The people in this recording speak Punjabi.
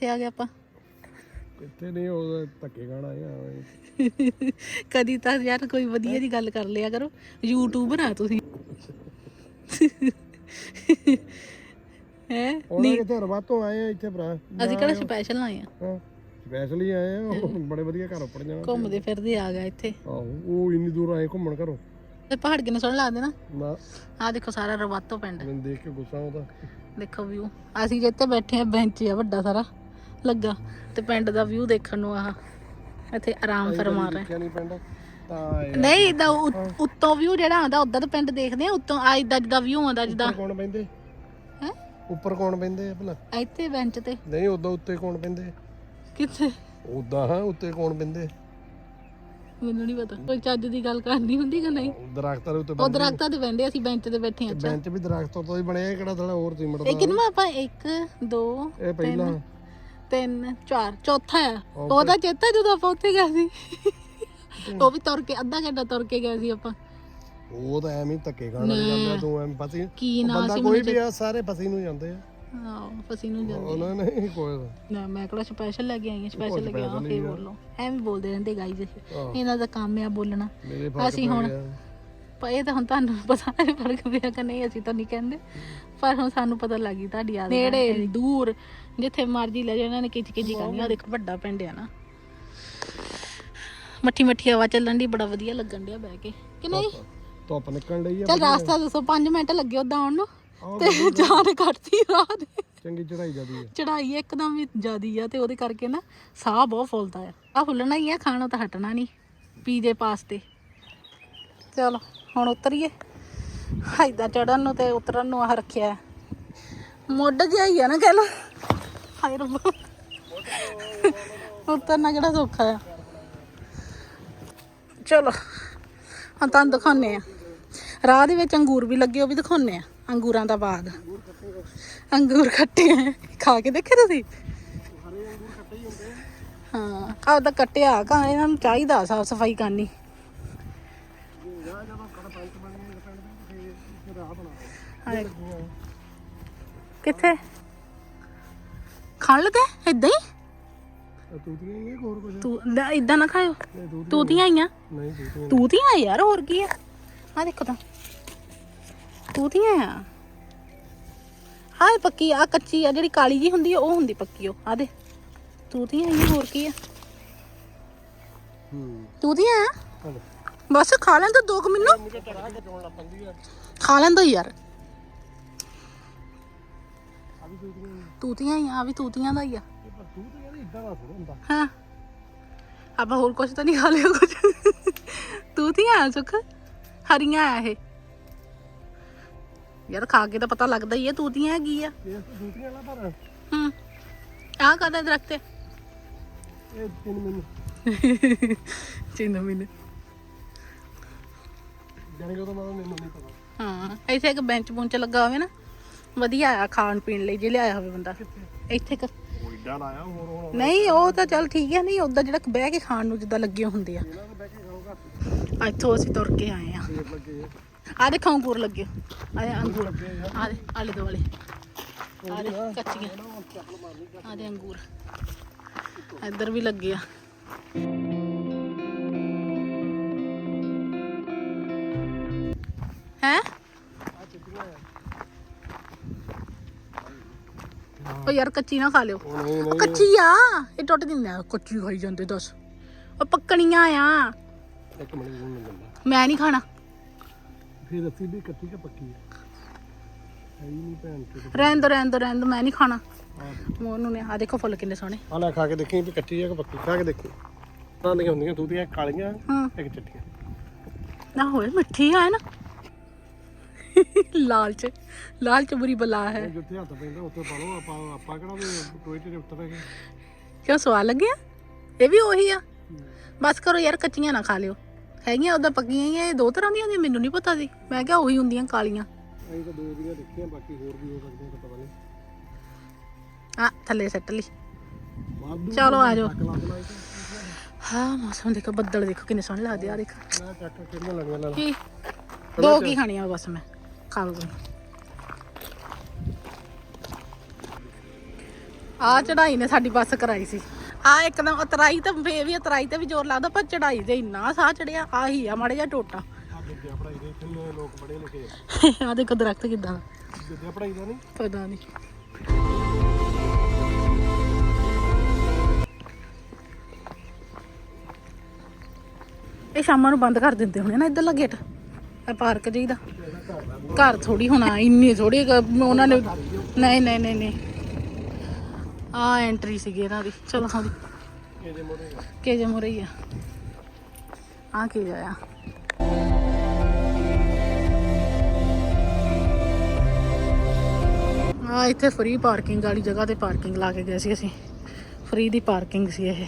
ਕਿੱਥੇ ਆ ਗਏ ਆਪਾਂ? ਇੱਥੇ ਨਹੀਂ ਉਹ ਧੱਕੇ ਗਾਣਾ ਆ ਕਦੀ ਤਾਂ ਯਾਰ ਕੋਈ ਵਧੀਆ ਦੀ ਗੱਲ ਕਰ ਲਿਆ ਕਰੋ। ਯੂਟਿਊਬਰ ਆ ਤੁਸੀਂ। ਹੈ? ਉਹਨਾਂ ਕਿਤੇ ਰਵਾਤੋਂ ਆਏ ਆ ਇੱਥੇ ਭਰਾ? ਅਸੀਂ ਕਿਹੜਾ ਸਪੈਸ਼ਲ ਆਏ ਆ? ਸਪੈਸ਼ਲ ਹੀ ਆਏ ਆ ਉਹ ਬੜੇ ਵਧੀਆ ਘਰ ਉੱਪਰ ਜਾਣਾ। ਘੁੰਮਦੇ ਫਿਰਦੇ ਆ ਗਏ ਇੱਥੇ। ਆਹੋ ਉਹ ਇੰਨੀ ਦੂਰ ਆਏ ਘੁੰਮਣ ਘਰੋਂ। ਤੇ ਪਹਾੜ ਕਿੰਨੇ ਸੋਹਣੇ ਲੱਗਦੇ ਨਾ। ਨਾ। ਆਹ ਦੇਖੋ ਸਾਰਾ ਰਵਾਤੋ ਪਿੰਡ। ਮੈਨੂੰ ਦੇਖ ਕੇ ਗੁੱਸਾ ਆਉਂਦਾ। ਦੇਖੋ ਵਿਊ ਅਸੀਂ ਜਿੱਥੇ ਬੈਠੇ ਆ ਬੈਂਚ ਆ ਵੱਡਾ ਸਾਰਾ। ਲੱਗਾ ਤੇ ਪਿੰਡ ਦਾ ਵਿਊ ਦੇਖਣ ਨੂੰ ਆਹ ਇੱਥੇ ਆਰਾਮ ਫਰਮਾ ਰਹੇ। ਨਹੀਂ ਪਿੰਡ? ਤਾਂ ਇਹ ਨਹੀਂ ਇਦਾਂ ਉੱਤੋਂ ਵਿਊ ਜਿਹੜਾ ਆਉਂਦਾ ਉਦਾਂ ਤਾਂ ਪਿੰਡ ਦੇਖਦੇ ਆ ਉੱਤੋਂ ਆ ਇਦਾਂ ਜਿੱਦਾਂ ਵਿਊ ਆਉਂਦਾ ਜਿੱਦਾਂ ਕੌਣ ਬੈੰਦੇ ਹੈ? ਉੱਪਰ ਕੌਣ ਬੈੰਦੇ ਆ ਭਲਾ? ਇੱਥੇ ਬੈਂਚ ਤੇ। ਨਹੀਂ ਉਦਾਂ ਉੱਤੇ ਕੌਣ ਬੈੰਦੇ ਕਿੱਥੇ? ਉਦਾਂ ਹਾਂ ਉੱਤੇ ਕੌਣ ਬੈੰਦੇ ਮੈਨੂੰ ਨਹੀਂ ਪਤਾ। ਕੋਈ ਚੱਜ ਦੀ ਗੱਲ ਕਰਨੀ ਹੁੰਦੀ ਕਿ ਨਹੀਂ? ਦਰਖਤਾਂ ਦੇ ਉੱਤੇ ਉਹ ਦਰਖਤਾਂ ਤੇ ਬੈੰਦੇ ਅਸੀਂ ਬੈਂਚ ਤੇ ਬੈਠੇ ਆ ਬੈਂਚ ਵੀ ਦਰਖਤਾਂ ਤੋਂ ਹੀ ਬਣਿਆ ਇਹ ਕਿਹੜਾ ਥੋੜਾ ਹੋਰ ਸੀਮਟ ਦਾ ਇਹ ਕਿੰਨਾ ਆਪਾਂ 1 2 ਇਹ ਪਹਿਲਾਂ 3 4 ਚੌਥਾ ਆ। ਉਹਦਾ ਚੇਤਾ ਜਦੋਂ ਆਪਾਂ ਉੱਥੇ ਗਏ ਸੀ। ਉਹ ਵੀ ਤੁਰ ਕੇ ਅੱਧਾ ਘੰਟਾ ਤੁਰ ਕੇ ਗਏ ਸੀ ਆਪਾਂ। ਉਹ ਤਾਂ ਐਵੇਂ ਹੀ ਧੱਕੇ ਖਾਣ ਲੱਗ ਜਾਂਦੇ ਤੂੰ ਐਵੇਂ ਫਸੀ ਕੀ ਨਾਂ ਬੰਦਾ ਕੋਈ ਵੀ ਆ ਸਾਰੇ ਫਸੀ ਨੂੰ ਜਾਂਦੇ ਆ। ਹਾਂ ਫਸੀ ਨੂੰ ਜਾਂਦੇ ਉਹਨਾਂ ਨੇ ਕੋਈ ਨਾ। ਮੈਂ ਕਿਹੜਾ ਸਪੈਸ਼ਲ ਲੈ ਕੇ ਆਈ ਹਾਂ ਸਪੈਸ਼ਲ ਲੈ ਕੇ ਆਵਾਂ ਫੇਰ ਬੋਲੋ। ਐਵੇਂ ਬੋਲਦੇ ਰਹਿੰਦੇ ਗਾਈਜ਼ ਇਹਨਾਂ ਦਾ ਕੰਮ ਆ ਬੋਲਣਾ। ਅਸੀਂ ਹੁਣ ਪਰ ਇਹ ਤਾਂ ਹੁਣ ਤੁਹਾਨੂੰ ਪਤਾ ਹੈ ਫ਼ਰਕ ਪਿਆ ਕਿ ਨਹੀਂ ਅਸੀਂ ਤਾਂ ਨਹੀਂ ਕਹਿੰਦੇ। ਪਰ ਹੁਣ ਸਾਨੂੰ ਪਤਾ ਲੱਗੀ ਤੁਹਾਡੀ ਆਦਤ ਨੇੜੇ ਦੂਰ ਜਿੱਥੇ ਮਰਜ਼ੀ ਲੈ ਜਾ ਇਹਨਾਂ ਨੇ ਕਿਚ ਕਿਚੀ ਕਰਨੀ ਆ। ਦੇਖੋ ਵੱਡਾ ਪਿੰਡ ਆ ਨਾ। ਮੱਠੀ ਮੱਠੀ ਹਵਾ ਚੱਲਣ ਦੀ ਬੜਾ ਵਧੀਆ ਲੱਗਣ ਡਿਆ ਬਹਿ ਕੇ। ਕਿ ਨਹੀਂ? ਧੁੱਪ ਨਿਕਲਣ ਡਈ ਆ ਚੱਲ ਰਾਸਤਾ ਦੱਸੋ 5 ਮਿੰਟ ਲੱਗੇ ਉਦਾਂ ਆਉਣ ਨੂੰ। ਤੇ ਜਾਨ ਕੱਟਦੀ ਰਾਹ ਦੀ ਚੰਗੀ ਚੜਾਈ ਜਾਂਦੀ ਆ। ਚੜਾਈ ਇੱਕਦਮ ਵੀ ਜ਼ਿਆਦੀ ਆ ਤੇ ਉਹਦੇ ਕਰਕੇ ਨਾ ਸਾਹ ਬਹੁਤ ਫੁੱਲਦਾ ਆ। ਆ ਫੁੱਲਣਾ ਹੀ ਆ ਖਾਣੋਂ ਤਾਂ ਹਟਣਾ ਨਹੀਂ ਪੀਜੇ ਪਾਸ ਤੇ ਚਲੋ। ਹੁਣ ਉਤਰੀਏ। ਹਾਈਦਾ ਚੜਨ ਨੂੰ ਤੇ ਉਤਰਨ ਨੂੰ ਆਹ ਰੱਖਿਆ। ਮੁੱਢ ਜਿਹਾ ਹੀ ਆ ਨਾ ਕਹਿ ਲੋ ਹਾਏ ਰੱਬਾ। ਉਤਰਨਾ ਕਿਹੜਾ ਸੌਖਾ ਆ। ਚਲੋ, ਹੁਣ ਤੁਹਾਨੂੰ ਦਿਖਾਉਂਦੇ ਆ। ਰਾਹ ਦੇ ਵਿੱਚ ਅੰਗੂਰ ਵੀ ਲੱਗੇ, ਉਹ ਵੀ ਦਿਖਾਉਂਦੇ ਆ। ਅੰਗੂਰਾਂ ਦਾ ਬਾਗ। ਅੰਗੂਰ ਖੱਟੇ ਖਾ ਕੇ ਦੇਖੇ ਤੁਸੀਂ? ਹਾਂ, ਆਹ ਤਾਂ ਕੱਟਿਆ। ਕਾ ਇਹਨਾਂ ਨੂੰ ਚਾਹੀਦਾ, ਸਾਫ਼ ਸਫ਼ਾਈ ਕਰਨੀ। ਹਾਏ। ਕਿੱਥੇ? ਖਾਣ ਲੱਗੇ ਇਦਾਂ ਹੀ? ਤੂਤੀਆਂ ਹੀ ਆ, ਹੋਰ ਕੁਝ ਤੂੰ ਇਦਾਂ ਨਾ ਖਾਇਓ। ਨਹੀਂ ਤੂੰ ਤੂਤੀਆਂ ਆਈਆਂ ਨਹੀਂ ਤੂਤੀਆਂ ਤੂਤੀਆਂ ਆ ਯਾਰ ਹੋਰ ਕੀ ਆ? ਆ ਦੇਖੋ ਤਾਂ। ਤੂਤੀਆਂ ਆ। ਹਾਏ ਪੱਕੀ ਆ ਕੱਚੀ ਆ ਜਿਹੜੀ ਕਾਲੀ ਜੀ ਹੁੰਦੀ ਆ ਉਹ ਹੁੰਦੀ ਪੱਕੀ ਉਹ। ਆ ਦੇ ਤੂਤੀਆਂ ਆਈਆਂ ਹੋਰ ਕੀ ਆ? ਹੂੰ। ਤੂਤੀਆਂ ਆ? ਹਲੋ ਬਸ ਖਾ ਲੈਣ ਤਾਂ ਦੋ ਕੁ ਮੈਨੂੰ ਮੁਝੇ ਟਰਾ ਕੇ ਚੋਣ ਲੱਗ ਪੈਂਦੀ ਆ ਖਾ ਲੈਣ ਦੋ ਯਾਰ। ਆ ਵੀ ਤੂਤੀਆਂ ਹੀ ਆ। ਤੂਤੀਆਂ ਹੀ ਆ ਆਹ ਵੀ ਤੂਤੀਆਂ ਦਾ ਹੀ ਆ। ਇਹ ਪਰ ਤੂਤੀਆਂ ਦੀ ਇਦਾਂ ਦਾ ਥੋੜਾ ਹੁੰਦਾ ਹਾਂ। ਆਪਾਂ ਹੋਰ ਕੁਝ ਤਾਂ ਨਹੀਂ ਖਾ ਲਿਆ ਕੁਝ ਤੂਤੀਆਂ ਆ ਸੁੱਖ? ਹਰੀਆਂ ਆ ਇਹ। ਯਾਰ ਖਾ ਕੇ ਤਾਂ ਪਤਾ ਲੱਗਦਾ ਹੀ ਆ ਤੂਤੀਆਂ ਹੈਗੀ ਆ। ਇਹ ਤੂਤੀਆਂ ਲਾ ਪਰ ਹੂੰ। ਆਹ ਕਾਹਦਾ ਦਰਖਤ ਹੈ ਇਹ ਤਿੰਨ ਮੈਨੂੰ ਚਿੰਨ ਮਿੰਨ ਜਾਣੇ ਕਿ ਉਹ ਤਾਂ ਮੈਨੂੰ ਨਹੀਂ ਪਤਾ ਹਾਂ ਇੱਥੇ ਇੱਕ ਬੈਂਚ ਬੁੰਚ ਲੱਗਾ ਹੋਵੇ ਨਾ ਵਧੀਆ ਆ ਖਾਣ ਪੀਣ ਲਈ ਜੇ ਲਿਆਇਆ ਹੋਵੇ ਬੰਦਾ। ਇੱਥੇ ਇੱਕ ਉਹ ਇਦਾਂ ਲਾਇਆ ਹੋਰ ਹੁਣ ਨਹੀਂ ਉਹ ਤਾਂ ਚੱਲ ਠੀਕ ਹੈ ਨਹੀਂ ਉਦਾਂ ਜਿਹੜਾ ਬਹਿ ਕੇ ਖਾਣ ਨੂੰ ਜਿੱਦਾਂ ਲੱਗੇ ਹੁੰਦੇ ਆ। ਇਹਨਾਂ ਦੇ ਬਹਿ ਕੇ ਖਾਊਗਾ ਇੱਥੋਂ ਅਸੀਂ ਤੁਰ ਕੇ ਆਏ ਆ। ਸੇਬ ਲੱਗੇ ਆ ਆ ਦੇਖੋ ਅੰਗੂਰ ਲੱਗੇ ਆ ਦੇ ਅੰਗੂਰ। ਲੱਗੇ ਆ। ਆ ਦੇ ਆਲੇ ਦੁਆਲੇ ਆ ਦੇ ਕੱਚੀਆਂ। ਆ ਦੇ ਅੰਗੂਰ। ਇੱਧਰ ਵੀ ਲੱਗੇ ਆ। ਹੈ? ਉਹ ਯਾਰ ਕੱਚੀ ਨਾ ਖਾ ਲਿਓ। ਉਹ ਨਹੀਂ ਨਹੀਂ। ਕੱਚੀ ਆ। ਇਹ ਟੁੱਟ ਦਿੰਦਾ ਕੱਚੀ ਖਾਈ ਜਾਂਦੇ ਦੱਸ। ਉਹ ਪੱਕਣੀਆਂ ਆ। ਇੱਕ ਮਿੰਟ ਨੂੰ ਮੈਂ ਨਹੀਂ ਖਾਣਾ। ਫਿਰ ਅਸੀਂ ਵੀ ਕੱਟੀ ਕਿ ਪੱਕੀ ਹੈ ਨਹੀਂ ਤੇ ਰਹਿਣ ਦੋ ਰਹਿਣ ਦੋ ਰਹਿਣ ਦੋ। ਮੈਂ ਨਹੀਂ ਖਾਣਾ। ਆ ਮੋਨੂੰ ਨੇ ਆ ਦੇਖੋ ਫੁੱਲ ਕਿੰਨੇ ਸੋਹਣੇ। ਆ ਲੈ ਖਾ ਕੇ ਦੇਖੀ ਵੀ ਕੱਚੀ ਕਿ ਪੱਕੀ? ਖਾ ਕੇ ਦੇਖੀ। ਤਾਂ ਨਹੀਂ ਹੁੰਦੀਆਂ ਤੂਤੀਆਂ ਕਾਲੀਆਂ ਇੱਕ ਚਿੱਟੀਆਂ। ਨਾ ਹੋਏ ਮਿੱਠੀ ਆ ਨਾ? ਲਾਲਚ ਲਾਲਚ ਬੁਰੀ ਬਲਾ ਹੈ। ਇਹ ਜਿੱਥੇ ਹੱਥ ਪੈਂਦਾ ਉੱਥੇ ਪਾ ਲਓ ਆਪਾਂ ਆਪਾਂ ਕਿਹੜਾ ਵੀ ਟੋਏ ਤੇ ਉਤਰਾਂਗੇ ਕਿਉਂ ਸਵਾਦ ਲੱਗਿਆ? ਇਹ ਵੀ ਉਹੀ ਆ। ਬਸ ਕਰੋ ਯਾਰ ਕੱਚੀਆਂ ਨਾ ਖਾ ਲਿਓ। ਹੈਗੀਆਂ ਉਹਦਾ ਪੱਕੀਆਂ ਹੀ ਆ, ਇਹ ਦੋ ਤਰ੍ਹਾਂ ਦੀਆਂ ਹੁੰਦੀਆਂ ਮੈਨੂੰ ਨਹੀਂ ਪਤਾ ਸੀ। ਮੈਂ ਕਿਹਾ ਉਹੀ ਹੁੰਦੀਆਂ ਕਾਲੀਆਂ। ਅਸੀਂ ਤਾਂ ਦੋ ਦੀਆਂ ਦੇਖੀਆਂ ਬਾਕੀ ਹੋਰ ਵੀ ਹੋ ਸਕਦੀਆਂ ਪਤਾ ਨਹੀਂ। ਆ ਥੱਲੇ ਸੱਟ ਲਈ। ਚਲੋ ਆ ਜਾਓ। ਹਾਂ ਮੌਸਮ ਦੇਖੋ ਬੱਦਲ ਦੇਖੋ ਕਿੰਨੇ ਸੋਹਣੇ ਲੱਗਦੇ ਆ ਦੇਖ। ਕੀ ਦੋ ਕੀ ਖਾਣੀਆਂ ਬਸ ਮੈਂ? ਖਾ ਆ ਚੜਾਈ ਨੇ ਸਾਡੀ ਬੱਸ ਕਰਾਈ ਸੀ। ਆ ਇੱਕਦਮ ਉਤਰਾਈ ਤਾਂ ਫੇ ਵੀ ਉਤਰਾਈ ਤੇ ਵੀ ਜ਼ੋਰ ਲੱਗਦਾ, ਪਰ ਚੜਾਈ ਤੇ ਇੰਨਾ ਸਾਹ ਚੜਿਆ ਆਹੀ ਆ ਮਾੜਾ ਜਿਹਾ ਟੋਟਾ। ਵਿਦਿਆ ਪੜਾਈ ਦੇ ਇੱਥੇ ਲੋਕ ਪੜੇ ਲਿਖੇ ਆ ਆ ਦੇਖੋ ਦਰਖਤ ਕਿਦਾਂ ਵਿਦਿਆ ਪੜਾਈ ਦਾ। ਨਹੀਂ ਪਤਾ ਨਹੀਂ। ਇਹ ਸ਼ਾਮਾਂ ਨੂੰ ਬੰਦ ਕਰ ਦਿੰਦੇ ਹੋਣੇ ਨਾ ਇੱਧਰਲਾ ਗੇਟ, ਇਹ ਪਾਰਕ ਜਿਹਦਾ ਘਰ ਥੋੜੀ ਹੋਣਾ, ਇੰਨੀ ਥੋੜੀ ਉਹਨਾਂ ਨੇ ਨਹੀਂ ਨਹੀਂ ਨਹੀਂ ਨਹੀਂ। ਆ ਐਂਟਰੀ ਸੀਗੀ ਇਹਨਾਂ ਦੀ। ਚਲੋ, ਹਾਂ ਦੀ ਇਹਦੇ ਮੋਰੇ ਕੇ ਜੇ ਆ। ਆ ਕੀ ਜਾਇਆ ਆ ਇੱਥੇ ਫ੍ਰੀ ਪਾਰਕਿੰਗ ਵਾਲੀ ਜਗ੍ਹਾ ਤੇ ਪਾਰਕਿੰਗ ਲਾ ਕੇ ਗਏ ਸੀ ਅਸੀਂ। ਫ੍ਰੀ ਦੀ ਪਾਰਕਿੰਗ ਸੀ ਇਹ।